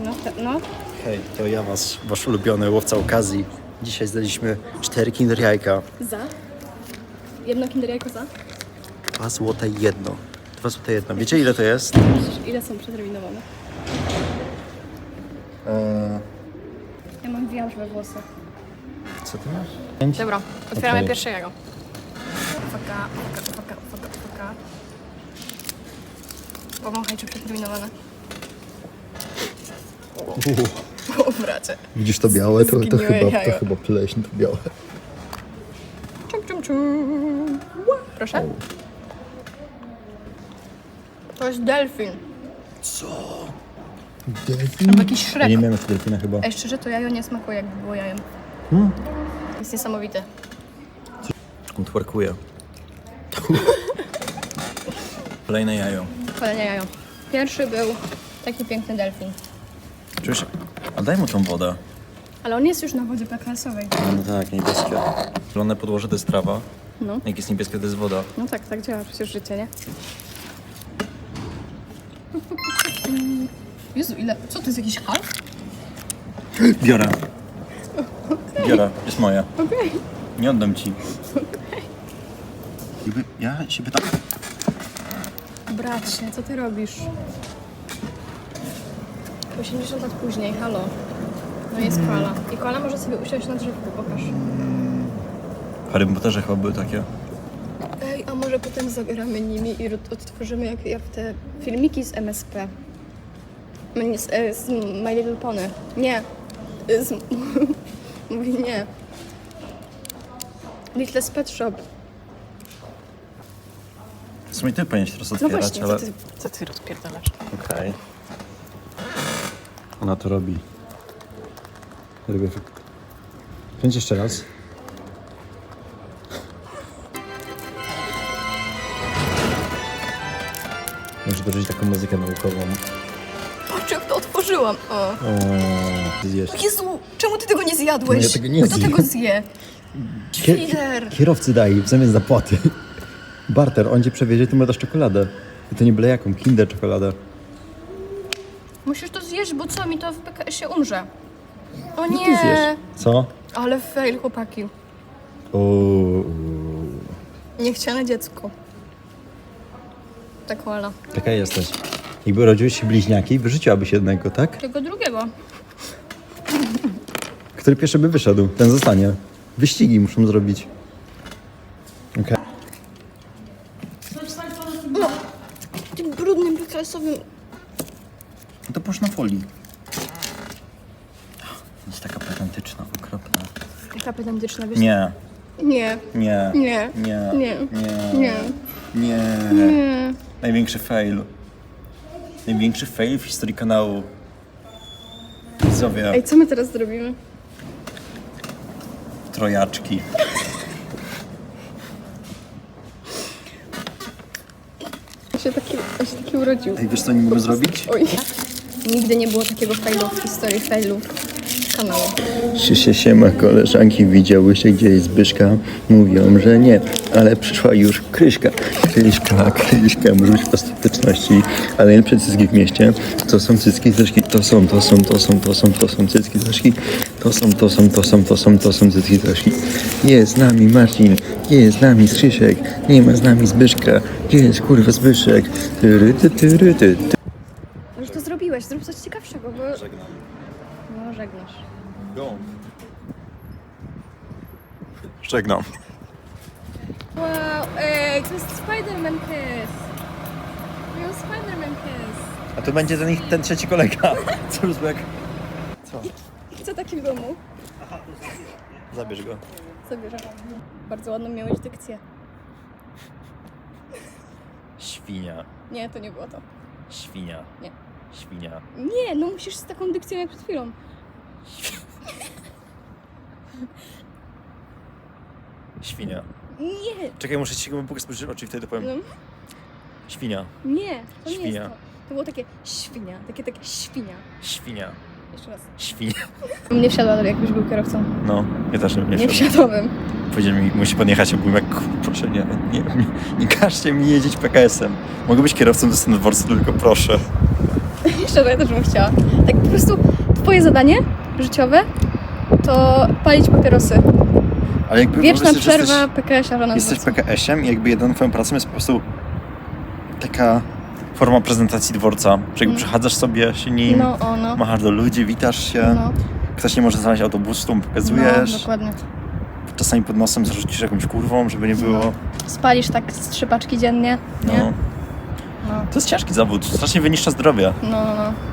No, te- no. Hej, to ja was, wasz ulubiony łowca okazji. Dzisiaj zdaliśmy cztery kinder jajka. Za. Jedno kinder jajko za. Dwa złote jedno. Dwa złote jedno. Wiecie ile to jest? Ile są przeterminowane? Eee, Ja mam wiatr we włosach. co ty masz? Pięć? Dobra, otwieramy Okej. pierwsze jajo. Faka, faka, faka, faka, faka. Powąchaj, czy przeterminowane. O, bracie. Widzisz to białe? To, to, Zgniłe chyba, to jajo. chyba pleśń, to białe. Czum, czum, czum. Ła, Proszę. To jest delfin. Delfin? Albo jakiś Ja szrek. nie miałem jeszcze delfina chyba. Ej, szczerze, to jajo nie smakuje, jakby było jajem. Jest niesamowite. On twerkuje. Kolejne jajo. Kolejne jajo. Pierwszy był taki piękny delfin. Czujesz? A daj mu tą wodę. Ale on jest już na wodzie PKS-owej. No tak, niebieskie. Zielone podłoże to jest trawa. No. Jak jest niebieskie, to jest woda. No tak, tak działa przecież życie, nie? Jezu, ile? Co to jest jakiś half? Biorę. Biorę, jest moja. Okej. Nie oddam ci. Jakby ja się pytam. Bracie, co ty robisz? 80 lat później, halo. No jest koala. I koala może sobie usiąść na drzewku, pokaż. W Harry Potterze chyba były takie. Ej, a może potem zagramy nimi i odtworzymy jak, jak te filmiki z MSP. Nie, Z, e, z My Little Pony. Nie. Z, mówi nie. Little Pet Shop. W sumie ty powinieneś teraz No otwierać, właśnie, ale... co ty, co ty rozpierdalasz? Okej. Ona to robi. Robię... Pięć jeszcze raz. Muszę dorzucić taką muzykę naukową. Patrz jak to otworzyłam. O. O, zjeść. Jezu, czemu ty tego nie zjadłeś? No ja tego nie Kto zjem. tego zje? Świder. kierowcy daj w zamian zapłaty. Barter, on cię przewiezie, ty mu dasz czekoladę. I to nie byle jaką, kinder czekoladę. Musisz to zjeść, bo co mi to w PKS-ie umrze. O No ty zjesz. nie. Co? Ale fail, chłopaki. O, Niechciane dziecko. Tak ola. taka jesteś. Jakby urodziły się bliźniaki, wyrzuciłabyś jednego, tak? Tego drugiego. Który pierwszy by wyszedł, ten zostanie. Wyścigi muszą zrobić. Okej. Tym brudnym PKS-owym. No to posz na folii. Jest taka pedantyczna, okropna. Jaka pedantyczna, wiesz? Nie, Nie. nie, Nie. nie, Nie. nie, Nie. nie. Nie. Największy fail. Największy fail w historii kanału. Widzowie, Ej, co my teraz zrobimy? trojaczki. On się taki, on się taki urodził. Ej, wiesz co oni mogą zrobić? Oj. Nigdy nie było takiego failu w historii failów kanału. Czy się siema koleżanki widziałyście gdzie jest Zbyszka? Mówią, że nie, ale przyszła już Kryśka. Kryśka, Kryśka, mruć ostateczności, ale nie przed cycki w mieście. To są cycki zeszki, to są, to są, to są, to są, to są cycki zeszki. To są, to są, to są, to są, to są cycki zeszki. Jest z nami Marcin, jest z nami Krzysiek, nie ma z nami Zbyszka. Jest kurwa Zbyszek? Tyry, ty, tyry, ty, ty. To zrobiłeś, zrób coś ciekawszego, bo... Żegnam. No, żegnasz. Go. Żegnam. Wow, ej, to jest Spider-Man Kiss. Miał Spider-Man Kiss. A to będzie ten, ich, ten trzeci kolega. Co już jak... Co? Chcę taki w domu. Zabierz go. Zabierzę. Bardzo ładną miałeś dykcję. Świnia. Nie, to nie było to. Świnia. Nie. Świnia. Nie, no musisz z taką dykcją jak przed chwilą. Świnia. Nie, Czekaj, muszę ci go spojrzeć w oczy i wtedy powiem. no, Świnia. nie, to nie Świnia. jest to. To było takie świnia, takie takie świnia. Świnia. Jeszcze raz. Świnia. Nie wsiadła, jakbyś był kierowcą. No, ja też nie, Nie nie wsiadłabym. Powiedział mi, musi podjechać, ja byłem jak, "Kur, proszę, nie, nie, nie, nie każcie mi jeździć PKS-em. Mogę być kierowcą do dworcu, tylko proszę. Szczerze, ja też bym chciała. Tak po prostu twoje zadanie życiowe to palić papierosy. Ale jakby Wieczna że przerwa jesteś, PKS-a jesteś. PKS-iem i jakby jedyną twoją pracą jest po prostu taka forma prezentacji dworca, że jakby przechadzasz sobie się nim, No, o, no. machasz do ludzi, witasz się, No, ktoś nie może znaleźć autobusu, to mu no, pokazujesz, dokładnie. czasami pod nosem zarzucisz jakąś kurwą, żeby nie było. Spalisz tak z trzy paczki dziennie, nie? No. No, To jest ciężki zawód, strasznie wyniszcza zdrowie. no, no. no.